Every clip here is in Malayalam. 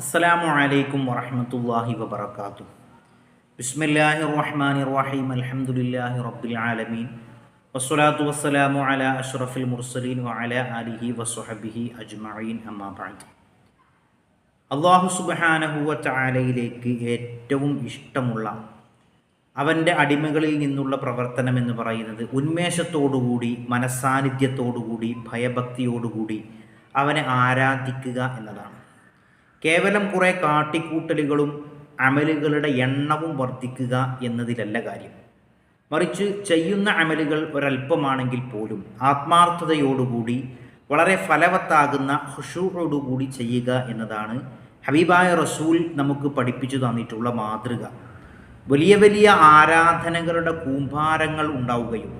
അസ്സലാമു അലൈക്കും വറഹ്മത്തുള്ളാഹി വബർക്കാത്തു ബിസ്മില്ലാഹി റഹ്മാനി റഹീം അൽഹംദുലില്ലാഹി റബ്ബിൽ ആലമീൻ. വസ്സലാത്തു വസ്സലാമു അലാ അഷ്റഫിൽ മുർസലീൻ വഅലാ ആലിഹി വസ്വഹബിഹി അജ്മഈൻ. അമ്മാ ബഅദ്. അള്ളാഹു സുബ്ഹാനഹു വ തആലയിലേക്ക് ഏറ്റവും ഇഷ്ടമുള്ള അവന്റെ അടിമകളിൽ നിന്നുള്ള പ്രവർത്തനം എന്ന് പറയുന്നത് ഉന്മേഷത്തോടുകൂടി മനസ്സാന്നിധ്യത്തോടുകൂടി ഭയഭക്തിയോടുകൂടി അവനെ ആരാധിക്കുക എന്നതാണ്. കേവലം കുറേ കാട്ടിക്കൂട്ടലുകളും അമലുകളുടെ എണ്ണവും വർദ്ധിക്കുക എന്നതിലല്ല കാര്യം. മറിച്ച് ചെയ്യുന്ന അമലുകൾ ഒരല്പമാണെങ്കിൽ പോലും ആത്മാർത്ഥതയോടുകൂടി വളരെ ഫലവത്താകുന്ന ഹുഷൂറോടുകൂടി ചെയ്യുക എന്നതാണ് ഹബീബായ റസൂൽ നമുക്ക് പഠിപ്പിച്ചു തന്നിട്ടുള്ള മാതൃക. വലിയ വലിയ ആരാധനകളുടെ കൂമ്പാരങ്ങൾ ഉണ്ടാവുകയും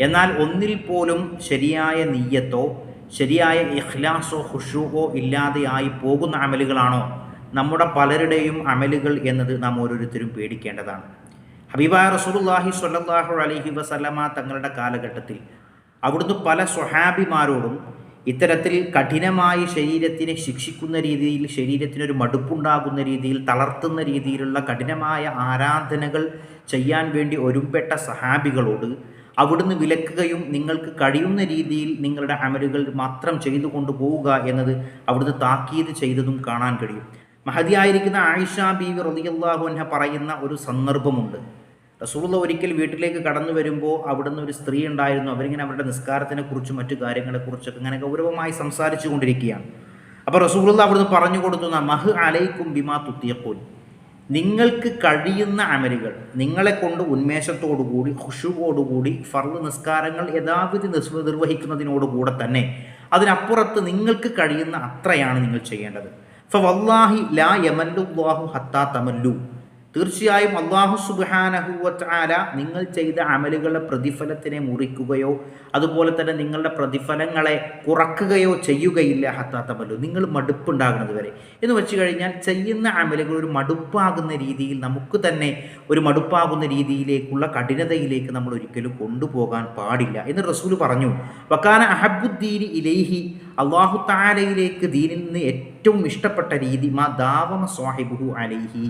എന്നാൽ ഒന്നിൽ പോലും ശരിയായ നീയത്തോ ശരിയായ ഇഖ്ലാസോ ഖുഷുവോ ഇല്ലാതെയായി പോകുന്ന അമലുകളാണോ? നമ്മുടെ പലരുടെയും അമലുകൾ എന്നത് നാം ഓരോരുത്തരും പേടിക്കേണ്ടതാണ്. ഹബീബായ റസൂലുള്ളാഹി സ്വല്ലല്ലാഹു അലൈഹി വസല്ലമ തങ്ങളുടെ കാലഘട്ടത്തിൽ അവിടുന്ന് പല സ്വഹാബിമാരോടും ഇത്തരത്തിൽ കഠിനമായി ശരീരത്തിനെ ശിക്ഷിക്കുന്ന രീതിയിൽ ശരീരത്തിനൊരു മടുപ്പുണ്ടാകുന്ന രീതിയിൽ തളർത്തുന്ന രീതിയിലുള്ള കഠിനമായ ആരാധനകൾ ചെയ്യാൻ വേണ്ടി ഒരുമ്പെട്ട സഹാബികളോട് അവിടുന്ന് വിലക്കുകയും നിങ്ങൾക്ക് കഴിയുന്ന രീതിയിൽ നിങ്ങളുടെ അമലുകൾ മാത്രം ചെയ്തു കൊണ്ടുപോവുക എന്നത് അവിടുന്ന് താക്കീത് ചെയ്തതും കാണാൻ കഴിയും. മഹതിയായിരിക്കുന്ന ആയിഷ ബീവി റളിയല്ലാഹു അൻഹ പറയുന്ന ഒരു സന്ദർഭമുണ്ട്. റസൂള്ള ഒരിക്കൽ വീട്ടിലേക്ക് കടന്നു വരുമ്പോൾ അവിടുന്ന് ഒരു സ്ത്രീ ഉണ്ടായിരുന്നു. അവരിങ്ങനെ അവരുടെ നിസ്കാരത്തിനെ കുറിച്ചും മറ്റു കാര്യങ്ങളെക്കുറിച്ചൊക്കെ ഇങ്ങനെ ഗൗരവമായി സംസാരിച്ചു കൊണ്ടിരിക്കുകയാണ്. അപ്പോൾ റസൂള്ള അവിടുന്ന് പറഞ്ഞു കൊടുത്തുന്ന മഹ് അലൈക്കും ബിമാ തുത്തിയപ്പോൻ നിങ്ങൾക്ക് കഴിയുന്ന അമലുകൾ നിങ്ങളെ കൊണ്ട് ഉന്മേഷത്തോടുകൂടി ഹുഷുവോടുകൂടി ഫർദ് നിസ്കാരങ്ങൾ യഥാവിധി നിർവഹിക്കുന്നതിനോടുകൂടെ തന്നെ അതിനപ്പുറത്ത് നിങ്ങൾക്ക് കഴിയുന്ന അത്രയാണ് നിങ്ങൾ ചെയ്യേണ്ടത്. ഫ വല്ലാഹി ലാ യമല്ലുല്ലാഹു ഹത്താ തമല്ലു. തീർച്ചയായും അള്ളാഹു സുബാനഹുവറ്റാല നിങ്ങൾ ചെയ്ത അമലുകളുടെ പ്രതിഫലത്തിനെ മുറിക്കുകയോ അതുപോലെ തന്നെ നിങ്ങളുടെ പ്രതിഫലങ്ങളെ കുറക്കുകയോ ചെയ്യുകയില്ല ഹത്താത്തമല്ലോ നിങ്ങൾ മടുപ്പുണ്ടാകുന്നത് വരെ. എന്ന് വെച്ച് കഴിഞ്ഞാൽ ചെയ്യുന്ന അമലുകൾ ഒരു മടുപ്പാകുന്ന രീതിയിൽ നമുക്ക് തന്നെ ഒരു മടുപ്പാകുന്ന രീതിയിലേക്കുള്ള കഠിനതയിലേക്ക് നമ്മൾ ഒരിക്കലും കൊണ്ടുപോകാൻ പാടില്ല എന്ന് റസൂൽ പറഞ്ഞു. വക്കാന അഹബുദ്ദീനി ഇലേഹി അള്ളാഹു താലയിലേക്ക് ദീനിൽ നിന്ന് ഏറ്റവും ഇഷ്ടപ്പെട്ട രീതി മാ ദാവമ സ്വാഹിബുഹു അലൈഹി.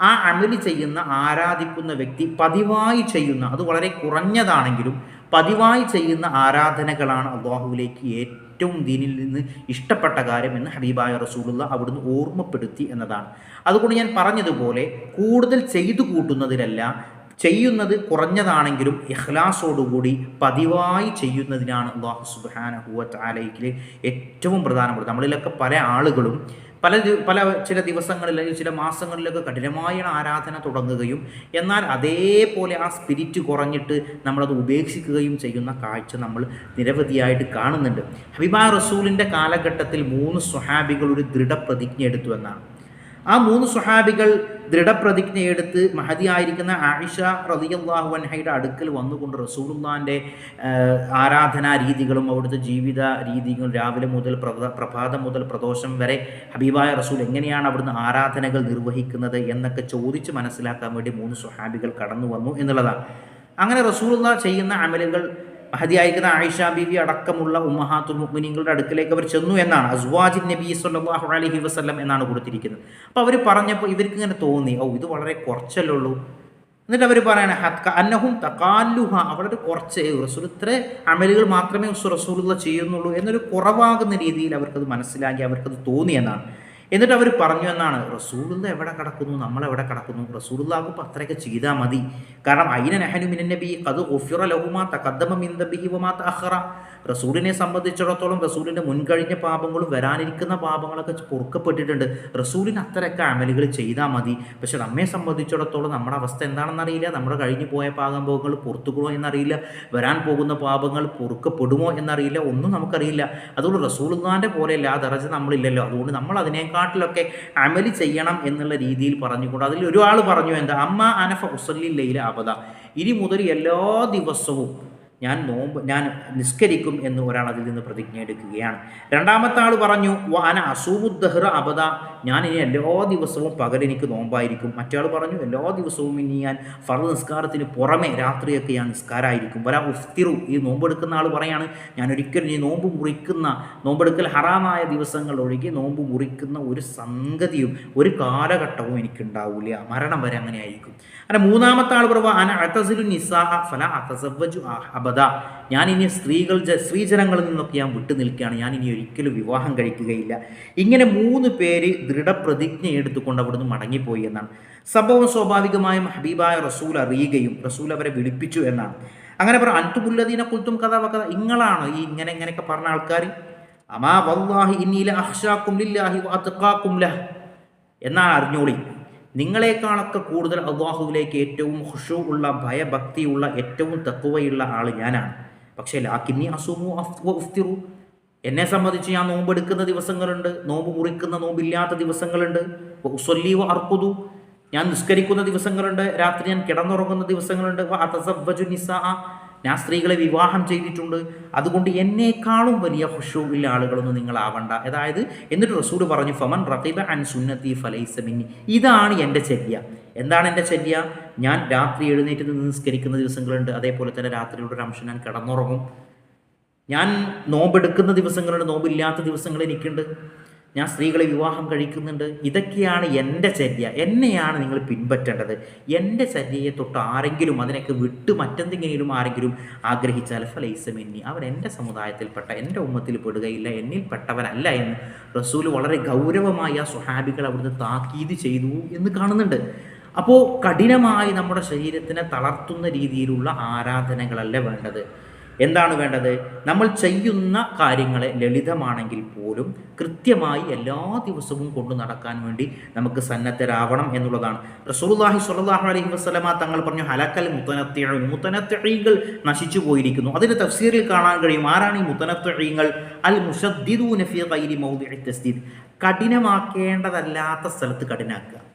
ആ അമൽ ചെയ്യുന്ന ആരാധിക്കുന്ന വ്യക്തി പതിവായി ചെയ്യുന്ന അത് വളരെ കുറഞ്ഞതാണെങ്കിലും പതിവായി ചെയ്യുന്ന ആരാധനകളാണ് അള്ളാഹുവിലേക്ക് ഏറ്റവും ദീനിൽ നിന്ന് ഇഷ്ടപ്പെട്ട കാര്യം എന്ന് ഹബീബായ റസൂലുള്ള അവിടുന്ന് ഓർമ്മപ്പെടുത്തി എന്നതാണ്. അതുകൊണ്ട് ഞാൻ പറഞ്ഞതുപോലെ കൂടുതൽ ചെയ്തു കൂട്ടുന്നതിലല്ല ചെയ്യുന്നത് കുറഞ്ഞതാണെങ്കിലും ഇഖ്ലാസോടുകൂടി പതിവായി ചെയ്യുന്നതിനാണ് അള്ളാഹു സുബാനഹുവ താലയ്ക്കിൽ ഏറ്റവും പ്രധാനപ്പെട്ടത്. നമ്മളിലൊക്കെ പല ആളുകളും പല പല ചില ദിവസങ്ങളിൽ ചില മാസങ്ങളിലൊക്കെ കഠിനമായ ആരാധന തുടങ്ങുകയും എന്നാൽ അതേപോലെ ആ സ്പിരിറ്റ് കുറഞ്ഞിട്ട് നമ്മളത് ഉപേക്ഷിക്കുകയും ചെയ്യുന്ന കാഴ്ച നമ്മൾ നിരവധിയായിട്ട് കാണുന്നുണ്ട്. ഹബിബാ റസൂലിന്റെ കാലഘട്ടത്തിൽ മൂന്ന് സ്വഹാബികൾ ഒരു ദൃഢപ്രതിജ്ഞ എടുത്തു എന്നാണ്. ആ മൂന്ന് സുഹാബികൾ ദൃഢപ്രതിജ്ഞയെടുത്ത് മഹതിയായിരിക്കുന്ന ആയിഷ റതിയല്ലാഹു അൻഹയുടെ അടുക്കൽ വന്നുകൊണ്ട് റസൂലുല്ലാന്റെ ആരാധനാ രീതികളും അവിടുത്തെ ജീവിത രീതികളും രാവിലെ മുതൽ പ്രഭാതം മുതൽ പ്രദോഷം വരെ ഹബീബായ റസൂൽ എങ്ങനെയാണ് അവിടുന്ന് ആരാധനകൾ നിർവഹിക്കുന്നത് എന്നൊക്കെ ചോദിച്ച് മനസ്സിലാക്കാൻ വേണ്ടി മൂന്ന് സുഹാബികൾ കടന്നു വന്നു എന്നുള്ളതാണ്. അങ്ങനെ റസൂലുള്ള ചെയ്യുന്ന അമലുകൾ മഹതിയായിരിക്കുന്ന ആയിഷ ബീവി അടക്കമുള്ള ഉമ്മഹാത്തുൽ മുഗ്മിനിങ്ങളുടെ അടുക്കിലേക്ക് അവർ ചെന്നു എന്നാണ്. അസ്വാജിൻ നബി സല്ലാഹു അലഹി വസ്ലം എന്നാണ് കൊടുത്തിരിക്കുന്നത്. അപ്പോൾ അവർ പറഞ്ഞപ്പോൾ ഇവർക്ക് ഇങ്ങനെ തോന്നി ഓ ഇത് വളരെ കുറച്ചല്ലേ ഉള്ളൂ. എന്നിട്ട് അവർ പറയണ അന്നഹും തക്കാലുഹ അവളൊരു കുറച്ച് റസൂൽ ഇത്ര അമലുകൾ മാത്രമേ റസൂലുള്ള ചെയ്യുന്നുള്ളൂ എന്നൊരു കുറവാകുന്ന രീതിയിൽ അവർക്കത് മനസ്സിലാക്കി അവർക്കത് തോന്നി എന്നാണ്. എന്നിട്ട് അവർ പറഞ്ഞു എന്നാണ് റസൂലുള്ള എവിടെ കിടക്കുന്നു? നമ്മൾ എവിടെ കിടക്കുന്നു? റസൂലുള്ളാകുമ്പോൾ അത്രയൊക്കെ ചെയ്താൽ മതി. കാരണം അയിന മിന നബി കത് ഒഫിറ ലഹുമാ തഖദ്ദമ മിൻ ദബിഹി വമാ തഅഖറ. റസൂലിനെ സംബന്ധിച്ചിടത്തോളം റസൂലിന്റെ മുൻകഴിഞ്ഞ പാപങ്ങളും വരാനിരിക്കുന്ന പാപങ്ങളൊക്കെ പൊറുക്കപ്പെട്ടിട്ടുണ്ട്. റസൂലിന് അത്രയൊക്കെ അമലുകൾ ചെയ്താൽ മതി. പക്ഷെ നമ്മെ സംബന്ധിച്ചിടത്തോളം നമ്മുടെ അവസ്ഥ എന്താണെന്ന് അറിയില്ല. നമ്മുടെ കഴിഞ്ഞു പോയ പാപങ്ങൾ പുറത്തുകൂടോ എന്നറിയില്ല. വരാൻ പോകുന്ന പാപങ്ങൾ പൊറുക്കപ്പെടുമോ എന്നറിയില്ല. ഒന്നും നമുക്കറിയില്ല. അതുകൊണ്ട് റസൂലുള്ളാന്റെ പോലെയല്ല ആ ദറജ നമ്മളില്ലല്ലോ. അതുകൊണ്ട് നമ്മൾ അതിനേക്കാട്ടിലൊക്കെ അമലി ചെയ്യണം എന്നുള്ള രീതിയിൽ പറഞ്ഞുകൊണ്ട് അതിൽ ഒരാൾ പറഞ്ഞു എന്താ? അമ്മ അനഫ ഉസല്ലി ലൈല അബദ. ഇനി മുതൽ എല്ലാ ദിവസവും ഞാൻ നോമ്പ് ഞാൻ നിസ്കരിക്കും എന്ന് ഒരാൾ അതിൽ നിന്ന് പ്രതിജ്ഞ എടുക്കുകയാണ്. രണ്ടാമത്തെ ആൾ പറഞ്ഞു വാന അസൂമുദ്ദഹ്റ അബദ. ഞാൻ ഇനി എല്ലാ ദിവസവും പകൽ എനിക്ക് നോമ്പായിരിക്കും. മറ്റേ പറഞ്ഞു എല്ലാ ദിവസവും ഇനി ഞാൻ ഫറു നിസ്കാരത്തിന് പുറമെ രാത്രിയൊക്കെ ഞാൻ നിസ്കാരമായിരിക്കും വരാ ഉഫ്തിറു ഈ നോമ്പെടുക്കുന്ന ആൾ പറയാണ് ഞാൻ ഒരിക്കലും ഈ നോമ്പ് മുറിക്കുന്ന നോമ്പെടുക്കൽ ഹറാമായ ദിവസങ്ങൾ ഒഴികെ നോമ്പ് മുറിക്കുന്ന ഒരു സംഗതിയും ഒരു കാലഘട്ടവും എനിക്കുണ്ടാവില്ല മരണം വരെ അങ്ങനെ ആയിരിക്കും. അങ്ങനെ മൂന്നാമത്തെ ആൾ പറയുക അന അത്തസിലു നിസാഹ ഫല അത്തസവജു അബദ ഞാൻ ഇനി സ്ത്രീകൾ സ്ത്രീജനങ്ങളിൽ നിന്നൊക്കെ ഞാൻ വിട്ടു നിൽക്കുകയാണ്. ഞാൻ ഇനി ഒരിക്കലും വിവാഹം കഴിക്കുകയില്ല. ഇങ്ങനെ മൂന്ന് പേര് ദൃഢപ്രതിജ്ഞ എടുത്തുകൊണ്ട് അവിടുന്ന് മടങ്ങിപ്പോയി എന്നാണ്. സംഭവം സ്വാഭാവികമായും ഹബീബായ റസൂൽ അറിയുകയും റസൂൽ അവരെ വിളിപ്പിച്ചു എന്നാണ്. അങ്ങനെ പറ അൻതുബുല്ലദീനെ കുൽത്തും കഥ ഇങ്ങളാണ് ഈ ഇങ്ങനെ ഇങ്ങനെയൊക്കെ പറഞ്ഞ ആൾക്കാർ അമാ വല്ലാഹി ഇന്നീല അഹ്ഷാക്കും ലില്ലാഹി വാത്തുക്കാക്കും ലഹ്. എന്നാൽ അറിഞ്ഞോളി. നിങ്ങളെക്കാളൊക്കെ കൂടുതൽ അള്ളാഹുവിലേക്ക് ഏറ്റവും ഹുഷു ഉള്ള ഭയഭക്തിയുള്ള ഏറ്റവും തത്വയുള്ള ആൾ ഞാനാണ്. പക്ഷേ ലാക്കിന്നി അസുമു ഉഫ്തിറു. എന്നെ സംബന്ധിച്ച് ഞാൻ നോമ്പെടുക്കുന്ന ദിവസങ്ങളുണ്ട്. നോമ്പ് മുറിക്കുന്ന നോമ്പില്ലാത്ത ദിവസങ്ങളുണ്ട്. ഉസൊല്ലീവ അർക്കുതു ഞാൻ നിസ്കരിക്കുന്ന ദിവസങ്ങളുണ്ട്. രാത്രി ഞാൻ കിടന്നുറങ്ങുന്ന ദിവസങ്ങളുണ്ട്. ഞാൻ സ്ത്രീകളെ വിവാഹം ചെയ്തിട്ടുണ്ട്. അതുകൊണ്ട് എന്നേക്കാളും വലിയ ഹുഷു ഇല്ല ആളുകളൊന്നും നിങ്ങളാവണ്ട. അതായത് എന്നിട്ട് റസൂൽ പറഞ്ഞു ഫമൻ റഖീബ അൻ സുന്നത്തി ഫലൈസമിന്നി ഇതാണ് എന്റെ ചര്യ. എന്താണ് എന്റെ ചര്യ? ഞാൻ രാത്രി എഴുന്നേറ്റ് നിന്ന് നിസ്കരിക്കുന്ന ദിവസങ്ങളുണ്ട്. അതേപോലെ തന്നെ രാത്രിയുടെ ഒരു അംശം ഞാൻ കിടന്നുറങ്ങും. ഞാൻ നോമ്പെടുക്കുന്ന ദിവസങ്ങളുണ്ട്. നോമ്പില്ലാത്ത ദിവസങ്ങൾ എനിക്കുണ്ട്. ഞാൻ സ്ത്രീകളെ വിവാഹം കഴിക്കുന്നുണ്ട്. ഇതൊക്കെയാണ് എന്റെ ചര്യ. എന്നെയാണ് നിങ്ങൾ പിൻപറ്റേണ്ടത്. എന്റെ ചര്യയെ തൊട്ട് ആരെങ്കിലും അതിനൊക്കെ വിട്ട് മറ്റെന്തെങ്കിലും ആരെങ്കിലും ആഗ്രഹിച്ചാൽ ഫലൈസമിന്നി അവർ എന്റെ സമുദായത്തിൽപ്പെട്ട എന്റെ ഉമ്മത്തിൽ പെടുകയില്ല എന്നിൽ പെട്ടവരല്ല എന്ന് റസൂൽ വളരെ ഗൗരവമായി ആ സുഹാബികൾ അവിടുന്ന് താക്കീത് ചെയ്തു എന്ന് കാണുന്നുണ്ട്. അപ്പോൾ കഠിനമായി നമ്മുടെ ശരീരത്തിനെ തളർത്തുന്ന രീതിയിലുള്ള ആരാധനകളല്ല വേണ്ടത്? എന്താണ് വേണ്ടത്? നമ്മൾ ചെയ്യുന്ന കാര്യങ്ങളെ ലളിതമാണെങ്കിൽ പോലും കൃത്യമായി എല്ലാ ദിവസവും കൊണ്ടു നടക്കാൻ വേണ്ടി നമുക്ക് സന്നദ്ധരാവണം എന്നുള്ളതാണ്. റസൂർലാഹി സ്വല്ലല്ലാഹു അലൈഹി വസ്ലമ തങ്ങൾ പറഞ്ഞു ഹലക്കൽ മുത്തനത്തിഴ് മുത്തനത്തിഴികൾ നശിച്ചു പോയിരിക്കുന്നു. അതിന് തഫ്സീറിൽ കാണാൻ കഴിയും ആരാണ് ഈ മുത്തനത്തിഴിങ്ങൾ അൽ മുഷദ്ദിദൂന നഫിയ ഗൈരി മൗദിഇ തസ്ദീദ്. കഠിനമാക്കേണ്ടതല്ലാത്ത സ്ഥലത്ത് കഠിനാക്കുക.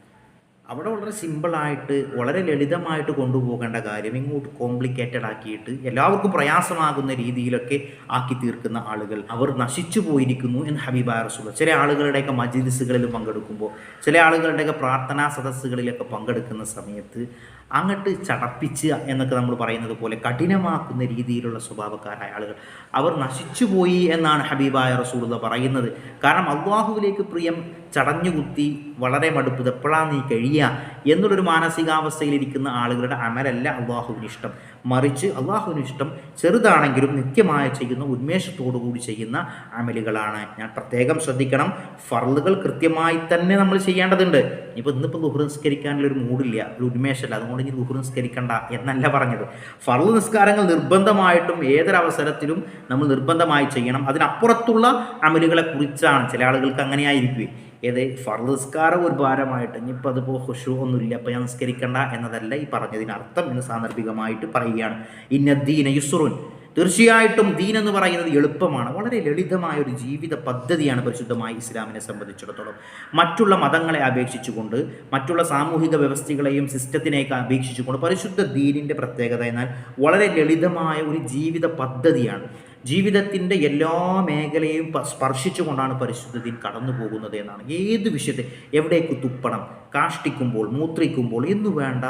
അവിടെ വളരെ സിമ്പിളായിട്ട് വളരെ ലളിതമായിട്ട് കൊണ്ടുപോകേണ്ട കാര്യം ഇങ്ങോട്ട് കോംപ്ലിക്കേറ്റഡ് ആക്കിയിട്ട് എല്ലാവർക്കും പ്രയാസമാകുന്ന രീതിയിലൊക്കെ ആക്കി തീർക്കുന്ന ആളുകൾ. അവർ നശിച്ചു പോയിരിക്കുന്നു എന്ന് ഹബീബ റസൂൽ ചില ആളുകളുടെയൊക്കെ മജിലിസുകളിൽ പങ്കെടുക്കുമ്പോൾ ചില ആളുകളുടെയൊക്കെ പ്രാർത്ഥനാ സദസ്സുകളിലൊക്കെ പങ്കെടുക്കുന്ന സമയത്ത് അങ്ങോട്ട് ചടപ്പിച്ച് എന്നൊക്കെ നമ്മൾ പറയുന്നത് പോലെ കഠിനമാക്കുന്ന രീതിയിലുള്ള സ്വഭാവക്കാരായ ആളുകൾ. അവർ നശിച്ചു പോയി എന്നാണ് ഹബീബായ റസൂൾ പറയുന്നത്. കാരണം അള്ളാഹുവിലേക്ക് പ്രിയം ചടഞ്ഞുകുത്തി വളരെ മടുപ്പ്. എപ്പോഴാണ് നീ കഴിയുക? എന്നുള്ളൊരു മാനസികാവസ്ഥയിലിരിക്കുന്ന ആളുകളുടെ അമലല്ല അള്ളാഹുവിന് ഇഷ്ടം മറിച്ച് അള്ളാഹുവിന് ഇഷ്ടം ചെറുതാണെങ്കിലും നിത്യമായ ചെയ്യുന്ന ഉന്മേഷത്തോടു കൂടി ചെയ്യുന്ന അമലുകളാണ്. ഞാൻ പ്രത്യേകം ശ്രദ്ധിക്കണം. ഫർളുകൾ കൃത്യമായി തന്നെ നമ്മൾ ചെയ്യേണ്ടതുണ്ട്. ഇപ്പോൾ ഇന്നിപ്പോൾ ലുഹർ നിസ്കരിക്കാനുള്ള ഒരു മൂടില്ല ഒരു ഉന്മേഷമല്ല. അതുകൊണ്ട് ഇനി ലുഹർ നിസ്കരിക്കണ്ട എന്നല്ല പറഞ്ഞത്. ഫർൾ നിസ്കാരങ്ങൾ നിർബന്ധമായിട്ടും ഏതൊരവസരത്തിലും നമ്മൾ നിർബന്ധമായി ചെയ്യണം. അതിനപ്പുറത്തുള്ള അമലുകളെ കുറിച്ചാണ് ചില ആളുകൾക്ക് അങ്ങനെയായിരിക്കും ഏത് ഫർദസ്കാരം ഒരു ഭാരമായിട്ട് ഇനിയിപ്പോൾ അതിപ്പോൾ ഹുഷു ഒന്നുമില്ല അപ്പോൾ ഞാൻ നിസ്കരിക്കണ്ട എന്നതല്ല ഈ പറഞ്ഞതിനർത്ഥം എന്ന് സാന്ദർഭികമായിട്ട് പറയുകയാണ്. ഇന്നദ്ദീന യുസുറുൻ. തീർച്ചയായിട്ടും ദീൻ എന്ന് പറയുന്നത് എളുപ്പമാണ്. വളരെ ലളിതമായ ഒരു ജീവിത പദ്ധതിയാണ് പരിശുദ്ധമായി ഇസ്ലാമിനെ സംബന്ധിച്ചിടത്തോളം. മറ്റുള്ള മതങ്ങളെ അപേക്ഷിച്ചുകൊണ്ട് മറ്റുള്ള സാമൂഹിക വ്യവസ്ഥകളെയും സിസ്റ്റത്തിനെയൊക്കെ അപേക്ഷിച്ചുകൊണ്ട് പരിശുദ്ധ ദീനിന്റെ പ്രത്യേകത എന്നാൽ വളരെ ലളിതമായ ഒരു ജീവിത പദ്ധതിയാണ്. ജീവിതത്തിന്റെ എല്ലാ മേഖലയും സ്പർശിച്ചുകൊണ്ടാണ് പരിശുദ്ധതയിൽ കടന്നു പോകുന്നത് എന്നാണ്. ഏത് വിഷയത്തെ എവിടേക്ക് തുപ്പണം? കാഷ്ടിക്കുമ്പോൾ മൂത്രിക്കുമ്പോൾ എന്നു വേണ്ട?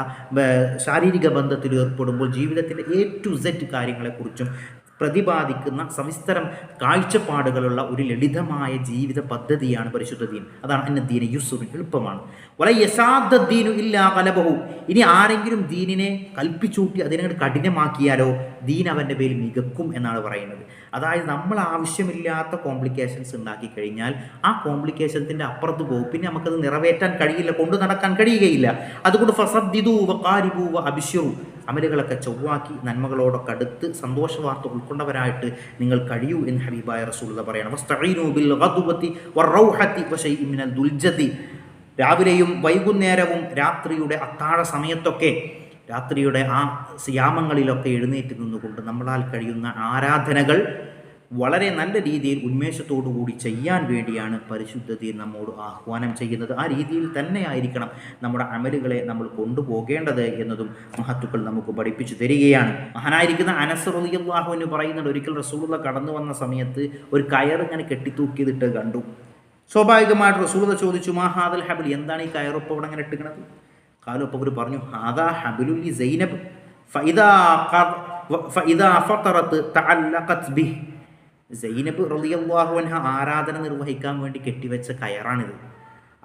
ശാരീരിക ബന്ധത്തിൽ ഏർപ്പെടുമ്പോൾ ജീവിതത്തിന്റെ എ ടു സെറ്റ് കാര്യങ്ങളെക്കുറിച്ചും പ്രതിപാദിക്കുന്ന സവിസ്തരം കാഴ്ചപ്പാടുകളുള്ള ഒരു ലളിതമായ ജീവിത പദ്ധതിയാണ് പരിശുദ്ധ ദീൻ. അതാണ് അന്ന ദീന യുസുറിൻ എളുപ്പമാണ്. വളരെ യശാദ ദീനു ഇല്ല കലബഹു. ഇനി ആരെങ്കിലും ദീനിനെ കൽപ്പിച്ചൂട്ടി അതിനെ കഠിനമാക്കിയാലോ ദീൻ അവന്റെ പേരിൽ മികക്കും എന്നാണ് പറയുന്നത്. അതായത് നമ്മൾ ആവശ്യമില്ലാത്ത കോംപ്ലിക്കേഷൻസ് ഉണ്ടാക്കി കഴിഞ്ഞാൽ ആ കോംപ്ലിക്കേഷൻസിന്റെ അപ്പുറത്ത് പോകും. പിന്നെ നമുക്കത് നിറവേറ്റാൻ കഴിയില്ല കൊണ്ടു നടക്കാൻ കഴിയുകയില്ല. അതുകൊണ്ട് ഫസദ്ദിദു വ അബിഷ്യു അമലുകളൊക്കെ ചൊവ്വാക്കി നന്മകളോടൊക്കെ അടുത്ത് സന്തോഷ വാർത്ത ഉൾക്കൊണ്ടവരായിട്ട് നിങ്ങൾ കഴിയൂ എന്ന് ഹബീബായ റസൂൽ പറയണം. രാവിലെയും വൈകുന്നേരവും രാത്രിയുടെ അത്താഴ സമയത്തൊക്കെ രാത്രിയുടെ ആ സിയാമങ്ങളിലൊക്കെ എഴുന്നേറ്റ് നിന്നുകൊണ്ട് നമ്മളാൽ കഴിയുന്ന ആരാധനകൾ വളരെ നല്ല രീതിയിൽ ഉന്മേഷത്തോടു കൂടി ചെയ്യാൻ വേണ്ടിയാണ് പരിശുദ്ധതയിൽ നമ്മോട് ആഹ്വാനം ചെയ്യുന്നത്. ആ രീതിയിൽ തന്നെയായിരിക്കണം നമ്മുടെ അമലുകളെ നമ്മൾ കൊണ്ടുപോകേണ്ടത് എന്നതും മഹത്തുക്കൾ നമുക്ക് പഠിപ്പിച്ചു തരികയാണ്. മഹാനായിരിക്കുന്ന അനസറുല്ലാഹു എന്ന് പറയുന്നത് ഒരിക്കൽ റസൂലുള്ള കടന്നു വന്ന സമയത്ത് ഒരു കയർ ഇങ്ങനെ കെട്ടിത്തൂക്കിയതിട്ട് കണ്ടു. സ്വാഭാവികമായിട്ട് റസൂലത ചോദിച്ചു മാ ഹാദൽ ഹബിൽ? എന്താണ് ഈ കയറൊപ്പം അവിടെ അങ്ങനെ ഇട്ടിക്കണത് കാലൊപ്പം അവർ പറഞ്ഞു ഹാദാ ഹബിലുല്ലി സൈനബ്. ഫൈദാ ഫൈദാ ഫത്തറത്ത് തഅല്ലഖത് ബിഹ്. സൈനബ് റളിയല്ലാഹു അൻഹ ആരാധന നിർവഹിക്കാൻ വേണ്ടി കെട്ടിവെച്ച കയറാണിത്.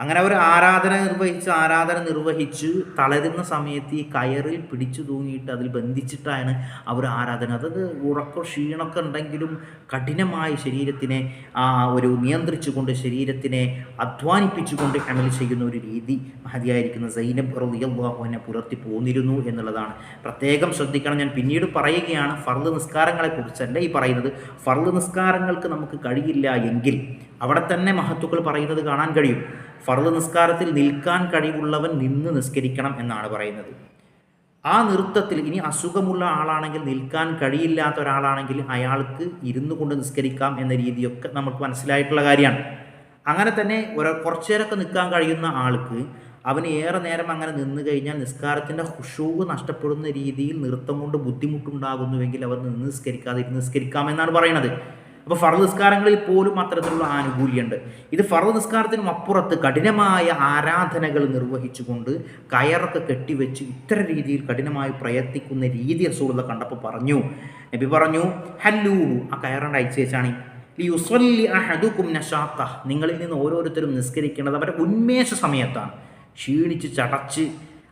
അങ്ങനെ അവർ ആരാധന നിർവഹിച്ച് ആരാധന നിർവഹിച്ച് തളരുന്ന സമയത്ത് ഈ കയറിൽ പിടിച്ചു തൂങ്ങിയിട്ട് അതിൽ ബന്ധിച്ചിട്ടാണ് അവർ ആരാധന. അതായത് ഉറക്കം ക്ഷീണമൊക്കെ ഉണ്ടെങ്കിലും കഠിനമായി ശരീരത്തിനെ ആ ഒരു നിയന്ത്രിച്ചുകൊണ്ട് ശരീരത്തിനെ അധ്വാനിപ്പിച്ചുകൊണ്ട് അമൽ ചെയ്യുന്ന ഒരു രീതി മഹതിയായിരിക്കുന്ന സൈനബ് റളിയല്ലാഹുവിനെ പുലർത്തി പോന്നിരുന്നു എന്നുള്ളതാണ്. പ്രത്യേകം ശ്രദ്ധിക്കണം. ഞാൻ പിന്നീട് പറയുകയാണ് ഫർദ് നിസ്കാരങ്ങളെ കുറിച്ചല്ല ഈ പറയുന്നത്. ഫർദ് നിസ്കാരങ്ങൾക്ക് നമുക്ക് കഴിയില്ല എങ്കിൽ അവിടെ തന്നെ മഹത്തുക്കൾ പറയുന്നത് കാണാൻ കഴിയും. ഫർദ് നിസ്കാരത്തിൽ നിൽക്കാൻ കഴിവുള്ളവൻ നിന്ന് നിസ്കരിക്കണം എന്നാണ് പറയുന്നത്. ആ നൃത്തത്തിൽ ഇനി അസുഖമുള്ള ആളാണെങ്കിൽ നിൽക്കാൻ കഴിയില്ലാത്ത ഒരാളാണെങ്കിൽ അയാൾക്ക് ഇരുന്നു കൊണ്ട് നിസ്കരിക്കാം എന്ന രീതിയൊക്കെ നമുക്ക് മനസ്സിലായിട്ടുള്ള കാര്യമാണ്. അങ്ങനെ തന്നെ ഒരു കുറച്ചു നേരമൊക്കെ നിൽക്കാൻ കഴിയുന്ന ആൾക്ക് അവന് ഏറെ നേരം അങ്ങനെ നിന്ന് കഴിഞ്ഞാൽ നിസ്കാരത്തിന്റെ ഹുഷൂവ് നഷ്ടപ്പെടുന്ന രീതിയിൽ നൃത്തം കൊണ്ട് ബുദ്ധിമുട്ടുണ്ടാകുന്നുവെങ്കിൽ അവർ നിന്ന് നിസ്കരിക്കാതെ ഇരുന്ന് നിസ്കരിക്കാമെന്നാണ് പറയുന്നത്. അപ്പോൾ ഫറു നിസ്കാരങ്ങളിൽ പോലും അത്തരത്തിലുള്ള ആനുകൂല്യമുണ്ട്. ഇത് ഫറു നിസ്കാരത്തിനും അപ്പുറത്ത് കഠിനമായ ആരാധനകൾ നിർവഹിച്ചുകൊണ്ട് കയറൊക്കെ കെട്ടിവെച്ച് ഇത്തരം രീതിയിൽ കഠിനമായി പ്രയത്നിക്കുന്ന രീതി റസൂലുള്ള കണ്ടപ്പോൾ പറഞ്ഞു. നബി പറഞ്ഞു ഹല്ലൂ ആ കയറിന്റെ അയച്ചു വെച്ചാണ്. യുസ്വല്ലി അഹദുക്കും നഷാത്ത നിങ്ങളിൽ നിന്ന് ഓരോരുത്തരും നിസ്കരിക്കേണ്ടത് അവരുടെ ഉന്മേഷ സമയത്താണ്. ക്ഷീണിച്ച് ചടച്ച്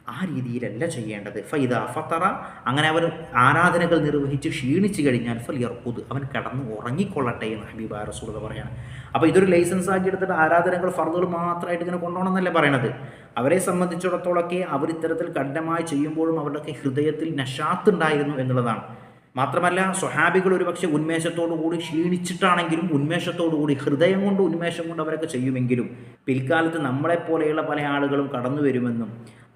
ആ രീതിയിലല്ല ചെയ്യേണ്ടത്. ഫൈദ ഫത്തറ അങ്ങനെ അവർ ആരാധനകൾ നിർവഹിച്ച് ക്ഷീണിച്ചു കഴിഞ്ഞാൽ ഫൽ ഇർക്കുത് അവൻ കടന്ന് ഉറങ്ങിക്കൊള്ളട്ടെ എന്ന് ഹബീബ റസൂലത പറയാണ്. അപ്പോൾ ഇതൊരു ലൈസൻസ് ആക്കി എടുത്തിട്ട് ആരാധനകൾ ഫർദുകൾ മാത്രമായിട്ട് ഇങ്ങനെ കൊണ്ടുപോകണം എന്നല്ലേ പറയണത്? അവരെ സംബന്ധിച്ചിടത്തോളമൊക്കെ അവർ ഇത്തരത്തിൽ കഠിനമായി ചെയ്യുമ്പോഴും അവരുടെയൊക്കെ ഹൃദയത്തിൽ നഷാത്ത് ഉണ്ടായിരുന്നു എന്നുള്ളതാണ്. മാത്രമല്ല സ്വഹാബികൾ ഒരുപക്ഷെ ഉന്മേഷത്തോടുകൂടി ക്ഷീണിച്ചിട്ടാണെങ്കിലും ഉന്മേഷത്തോടുകൂടി ഹൃദയം കൊണ്ട് ഉന്മേഷം കൊണ്ട് അവരൊക്കെ ചെയ്യുമെങ്കിലും പിൽക്കാലത്ത് നമ്മളെപ്പോലെയുള്ള പല ആളുകളും കടന്നു വരുമെന്നും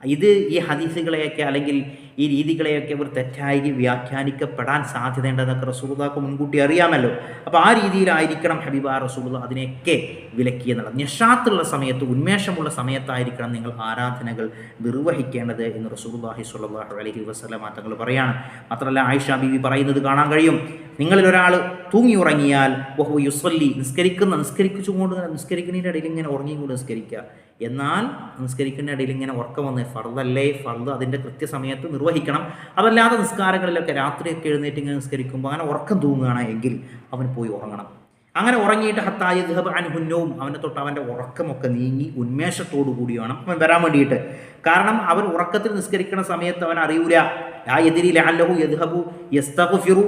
ഇത് ഈ ഹദീസുകളെയൊക്കെ അല്ലെങ്കിൽ ഈ രീതികളെയൊക്കെ ഇവർ തെറ്റായി വ്യാഖ്യാനിക്കപ്പെടാൻ സാധ്യതയുണ്ടെന്നൊക്കെ റസൂലുള്ളാക്ക് മുൻകൂട്ടി അറിയാമല്ലോ. അപ്പോൾ ആ രീതിയിലായിരിക്കണം ഹബീബ റസൂലുദ അതിനെയൊക്കെ വിലക്കിയെന്നുള്ളത്. നിഷാത്തുള്ള സമയത്ത് ഉന്മേഷമുള്ള സമയത്തായിരിക്കണം നിങ്ങൾ ആരാധനകൾ നിർവഹിക്കേണ്ടത് എന്ന് റസൂലുള്ളാഹി സുല്ലാഹു അലഹി വസ്ലം തങ്ങൾ പറയാണ്. മാത്രമല്ല ആയിഷ ബീവി പറയുന്നത് കാണാൻ കഴിയും. നിങ്ങളിൽ ഒരാൾ തൂങ്ങി ഉറങ്ങിയാൽ വഹു യുസ്വല്ലി നിസ്കരിക്കുന്ന നിസ്കരിച്ചുകൊണ്ട് നിസ്കരിക്കുന്നതിന്റെ ഇടയിൽ ഇങ്ങനെ ഉറങ്ങിക്കൊണ്ട് നിസ്കരിക്കുക. എന്നാൽ നിസ്കരിക്കുന്ന ഇടയിൽ ഇങ്ങനെ ഉറക്കം വന്ന് ഫർദല്ലേ ഫർദ് അതിന്റെ കൃത്യസമയത്ത് നിർവഹിക്കണം. അതല്ലാതെ നിസ്കാരങ്ങളിലൊക്കെ രാത്രിയൊക്കെ എഴുന്നേറ്റ് ഇങ്ങനെ നിസ്കരിക്കുമ്പോൾ അങ്ങനെ ഉറക്കം തൂങ്ങുകയാണ് എങ്കിൽ അവൻ പോയി ഉറങ്ങണം. അങ്ങനെ ഉറങ്ങിയിട്ട് ഹത്തായ ദഹബ് അനുഹുന്നവും അവനെ തൊട്ട് അവന്റെ ഉറക്കമൊക്കെ നീങ്ങി ഉന്മേഷത്തോടു കൂടി വേണം അവൻ വരാൻ വേണ്ടിയിട്ട്. കാരണം അവൻ ഉറക്കത്തിൽ നിസ്കരിക്കുന്ന സമയത്ത് അവൻ അറിയൂല. ആ എതിരി ലാലഹു യദ്ഹബു യസ്തഗ്ഫിറു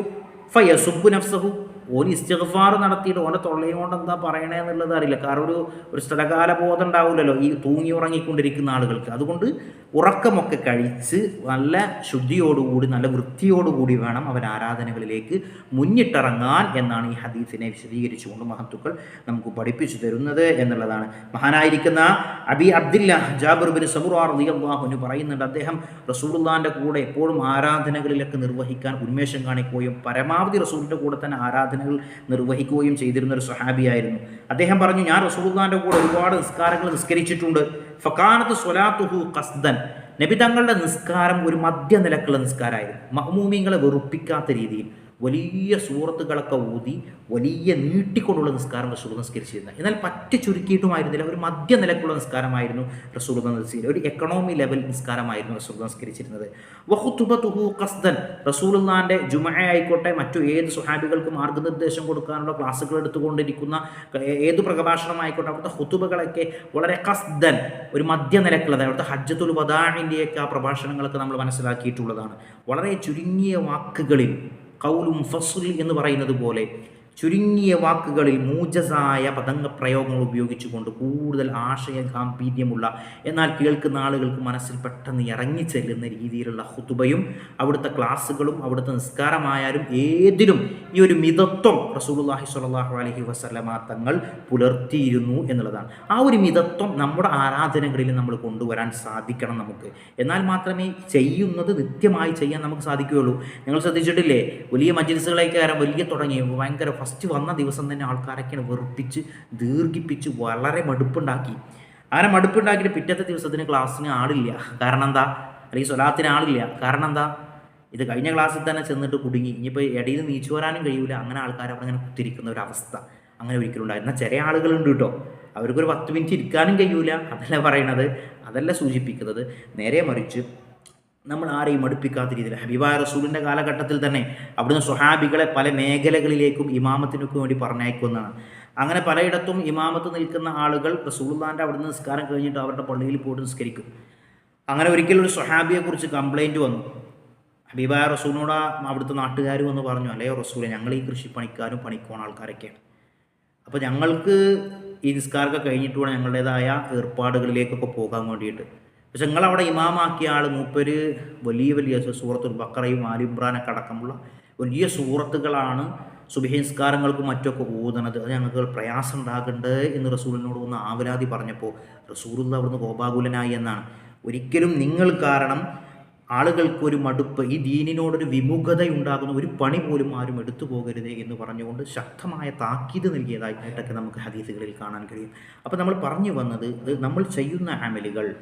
ഫയസുബു നഫ്സഹു. ഓൻ ഇസ്തിഗ്ഫാർ നടത്തിയിട്ട് ഓന്റെ തൊള്ളയും കൊണ്ട് എന്താ പറയണേ എന്നുള്ളത് അറിയില്ല. കാരണം ഒരു ഒരു സ്ഥലകാല ബോധം ഉണ്ടാവില്ലല്ലോ ഈ തൂങ്ങി ഉറങ്ങിക്കൊണ്ടിരിക്കുന്ന ആളുകൾക്ക്. അതുകൊണ്ട് ഉറക്കമൊക്കെ കഴിച്ച് നല്ല ശുദ്ധിയോടുകൂടി നല്ല വൃത്തിയോടുകൂടി വേണം അവൻ ആരാധനകളിലേക്ക് മുന്നിട്ടിറങ്ങാൻ എന്നാണ് ഈ ഹദീസിനെ വിശദീകരിച്ചുകൊണ്ട് മഹത്തുക്കൾ നമുക്ക് പഠിപ്പിച്ചു തരുന്നത് എന്നുള്ളതാണ്. മഹാനായിരിക്കുന്ന Abi Abdillah Jabir bin Samura അള്ളാഹുന് പറയുന്നുണ്ട് അദ്ദേഹം റസൂലുള്ളാന്റെ കൂടെ എപ്പോഴും ആരാധനകളിലൊക്കെ നിർവഹിക്കാൻ ഉന്മേഷം കാണിക്കുകയും പരമാവധി റസൂലിന്റെ കൂടെ തന്നെ ആരാധനകൾ നിർവഹിക്കുകയും ചെയ്തിരുന്ന ഒരു സ്വഹാബിയായിരുന്നു. അദ്ദേഹം പറഞ്ഞു ഞാൻ റസൂലുള്ളാന്റെ കൂടെ ഒരുപാട് നിസ്കാരങ്ങൾ നിസ്കരിച്ചിട്ടുണ്ട്. ഫക്കാനത്ത് സൊലാത്തുഹു കസ്ദൻ നബി തങ്ങളുടെ നിസ്കാരം ഒരു മധ്യനിലക്കുള്ള നിസ്കാരമായിരുന്നു. മഹ്മൂമിങ്ങളെ വെറുപ്പിക്കാത്ത രീതിയിൽ. വലിയ സൂറത്തുകളൊക്കെ ഊതി വലിയ നീട്ടിക്കൊണ്ടുള്ള നിസ്കാരം റസൂൽ നിസ്കരിച്ചിരുന്നത് എന്നാൽ പറ്റ ചുരുക്കിയിട്ടുമായിരുന്നില്ല. ഒരു മധ്യനിലക്കുള്ള നിസ്കാരമായിരുന്നു റസൂൽ നിസ്കരിച്ചത് ഒരു എക്കണോമി ലെവൽ നിസ്കാരമായിരുന്നു റസൂൽ നിസ്കരിച്ചിരുന്നത്. വഹുത്തുബത്തുഹു ഖസ്ദൻ. റസൂലുള്ളാന്റെ ജുമ ആയിക്കോട്ടെ മറ്റു ഏത് സുഹാബികൾക്ക് മാർഗനിർദ്ദേശം കൊടുക്കാനുള്ള ക്ലാസ്സുകൾ എടുത്തുകൊണ്ടിരിക്കുന്ന ഏത് പ്രഭാഷണമായിക്കോട്ടെ അവിടുത്തെ ഹുത്തുബകളൊക്കെ വളരെ കസ്ദൻ ഒരു മധ്യനിലക്കുള്ളത് അവിടുത്തെ ഹജ്ജത്തുൽ വദാഹിന്റെയൊക്കെ ആ പ്രഭാഷണങ്ങളൊക്കെ നമ്മൾ മനസ്സിലാക്കിയിട്ടുള്ളതാണ്. വളരെ ചുരുങ്ങിയ വാക്കുകളിൽ കൗലും ഫസുൽ എന്ന് പറയുന്നത് പോലെ ചുരുങ്ങിയ വാക്കുകളിൽ മൂജസായ പദങ്ങ പ്രയോഗങ്ങൾ ഉപയോഗിച്ചുകൊണ്ട് കൂടുതൽ ആശയ ഗാംഭീര്യമുള്ള എന്നാൽ കേൾക്കുന്ന ആളുകൾക്ക് മനസ്സിൽ പെട്ടെന്ന് ഇറങ്ങിച്ചെല്ലുന്ന രീതിയിലുള്ള ഹുതുബയും അവിടുത്തെ ക്ലാസ്സുകളും അവിടുത്തെ നിസ്കാരമായാലും ഏതിലും ഈ ഒരു മിതത്വം റസൂലുള്ളാഹി സ്വല്ലല്ലാഹു അലൈഹി വസല്ലമ തങ്ങൾ പുലർത്തിയിരുന്നു എന്നുള്ളതാണ്. ആ ഒരു മിതത്വം നമ്മുടെ ആരാധനകളിൽ നമ്മൾ കൊണ്ടുവരാൻ സാധിക്കണം നമുക്ക്. എന്നാൽ മാത്രമേ ചെയ്യുന്നത് നിത്യമായി ചെയ്യാൻ നമുക്ക് സാധിക്കുകയുള്ളൂ. നിങ്ങൾ ശ്രദ്ധിച്ചിട്ടില്ലേ? വലിയ മജിൽസുകളൊക്കെ വലിയ തുടങ്ങി. ഭയങ്കര ഫസ്റ്റ് വന്ന ദിവസം തന്നെ ആൾക്കാരൊക്കെയാണ് വെറുപ്പിച്ച് ദീർഘിപ്പിച്ച് വളരെ മടുപ്പുണ്ടാക്കി. അങ്ങനെ മടുപ്പുണ്ടാക്കിയിട്ട് പിറ്റത്തെ ദിവസത്തിന് ക്ലാസ്സിന് ആളില്ല. കാരണം എന്താ? അല്ലെങ്കിൽ സ്വലാത്തിന് ആളില്ല. കാരണം എന്താ? ഇത് കഴിഞ്ഞ ക്ലാസ്സിൽ തന്നെ ചെന്നിട്ട് കുടുങ്ങി. ഇനിയിപ്പോൾ ഇടയിൽ നീച്ചു വരാനും കഴിയില്ല അങ്ങനെ ആൾക്കാർ ഇങ്ങനെ കുത്തിരിക്കുന്ന ഒരു അവസ്ഥ അങ്ങനെ ഒരിക്കലും ഉണ്ടായി. എന്നാൽ ചില ആളുകളുണ്ട് കേട്ടോ. അവർക്കൊരു പത്ത് മിനിറ്റ് ഇരിക്കാനും കഴിയൂല. അതല്ല പറയണത്? അതല്ല സൂചിപ്പിക്കുന്നത്? നേരെ മറിച്ച് നമ്മൾ ആരെയും മടുപ്പിക്കാത്ത രീതിയിൽ ഹബീബായ റസൂലിന്റെ കാലഘട്ടത്തിൽ തന്നെ അവിടുന്ന് സുഹാബികളെ പല മേഖലകളിലേക്കും ഇമാമത്തിനൊക്കെ വേണ്ടി പറഞ്ഞയക്കുന്നതാണ്. അങ്ങനെ പലയിടത്തും ഇമാമത്ത് നിൽക്കുന്ന ആളുകൾ റസൂൽദാന്റെ അവിടുന്ന് നിസ്കാരം കഴിഞ്ഞിട്ട് അവരുടെ പള്ളിയിൽ പോയിട്ട് നിസ്കരിക്കും. അങ്ങനെ ഒരിക്കലും ഒരു സുഹാബിയെക്കുറിച്ച് കംപ്ലൈന്റ് വന്നു. ഹബീബായ റസൂലിനോട് അവിടുത്തെ നാട്ടുകാർ വന്ന് പറഞ്ഞു അല്ലേ റസൂലെ ഞങ്ങൾ ഈ കൃഷിപ്പണിക്കാരും പണിക്കോണ ആൾക്കാരൊക്കെയാണ്. അപ്പോൾ ഞങ്ങൾക്ക് ഈ നിസ്കാരമൊക്കെ കഴിഞ്ഞിട്ട് ഞങ്ങളുടേതായ ഏർപ്പാടുകളിലേക്കൊക്കെ പോകാൻ വേണ്ടിയിട്ട്. പക്ഷെ നിങ്ങളവിടെ ഇമാമാക്കിയ ആൾ മൂപ്പര് വലിയ വലിയ സൂറത്തുൽ ബക്കറയും ആലിബ്രാനൊക്കെ അടക്കമുള്ള വലിയ സൂറത്തുകളാണ് സുബഹി നിസ്കാരങ്ങൾക്കും മറ്റൊക്കെ ഊതണത് അത് ഞങ്ങൾക്ക് പ്രയാസം ഉണ്ടാകണ്ടേ എന്ന് റസൂലിനോട് ഒന്ന് ആവരാതി പറഞ്ഞപ്പോൾ റസൂൽ അവിടുന്ന് കോപാകുലനായി എന്നാണ്. ഒരിക്കലും നിങ്ങൾ കാരണം ആളുകൾക്കൊരു മടുപ്പ് ഈ ദീനിനോടൊരു വിമുഖത ഉണ്ടാകുന്ന ഒരു പണി പോലും ആരും എടുത്തു പോകരുത് എന്ന് പറഞ്ഞുകൊണ്ട് ശക്തമായ താക്കീത് നൽകിയതായിട്ടൊക്കെ നമുക്ക് ഹദീസുകളിൽ കാണാൻ കഴിയും. അപ്പോൾ നമ്മൾ പറഞ്ഞു വന്നത് നമ്മൾ ചെയ്യുന്ന അമലുകൾ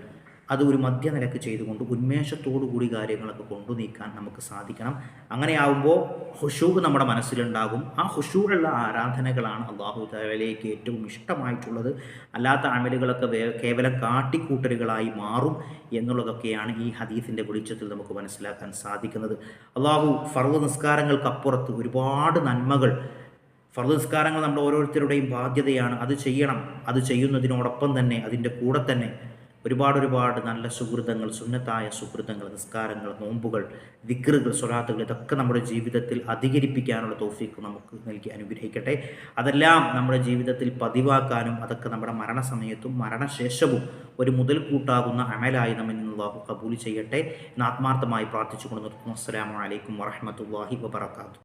അത് ഒരു മധ്യനിലക്ക് ചെയ്തുകൊണ്ട് ഉന്മേഷത്തോടു കൂടി കാര്യങ്ങളൊക്കെ കൊണ്ടു നീക്കാൻ നമുക്ക് സാധിക്കണം. അങ്ങനെയാവുമ്പോൾ ഹുഷൂബ് നമ്മുടെ മനസ്സിലുണ്ടാകും. ആ ഹുഷൂറുള്ള ആരാധനകളാണ് അള്ളാഹു താലയിലേക്ക് ഏറ്റവും ഇഷ്ടമായിട്ടുള്ളത്. അല്ലാത്ത അമലുകളൊക്കെ കേവലം കാട്ടിക്കൂട്ടലുകളായി മാറും എന്നുള്ളതൊക്കെയാണ് ഈ ഹദീസിന്റെ വെളിച്ചത്തിൽ നമുക്ക് മനസ്സിലാക്കാൻ സാധിക്കുന്നത്. അള്ളാഹു ഫർദ് നിസ്കാരങ്ങൾക്കപ്പുറത്ത് ഒരുപാട് നന്മകൾ ഫർദ് നിസ്കാരങ്ങൾ നമ്മുടെ ഓരോരുത്തരുടെയും ബാധ്യതയാണ്. അത് ചെയ്യണം അത് ചെയ്യുന്നതിനോടൊപ്പം തന്നെ അതിന്റെ കൂടെ തന്നെ ഒരുപാട് ഒരുപാട് നല്ല സുഹൃതങ്ങൾ സുന്നത്തായ സുഹൃതങ്ങൾ നിസ്കാരങ്ങൾ നോമ്പുകൾ വിക്രുകൾ സ്വലാത്തുകൾ ഇതൊക്കെ നമ്മുടെ ജീവിതത്തിൽ അധികരിപ്പിക്കാനുള്ള തോഫീക്ക് നമുക്ക് നൽകി അനുഗ്രഹിക്കട്ടെ. അതെല്ലാം നമ്മുടെ ജീവിതത്തിൽ പതിവാക്കാനും അതൊക്കെ നമ്മുടെ മരണസമയത്തും മരണശേഷവും ഒരു മുതൽക്കൂട്ടാകുന്ന അമലായി നമ്മൾ നിന്നുള്ളാഹു കബൂൽ ചെയ്യട്ടെ എന്ന് ആത്മാർത്ഥമായി പ്രാർത്ഥിച്ചുകൊണ്ട് നിർത്തുന്നു. അസ്സാം വലൈക്കും വറഹമത്തല്ലാഹി വബർക്കാത്തു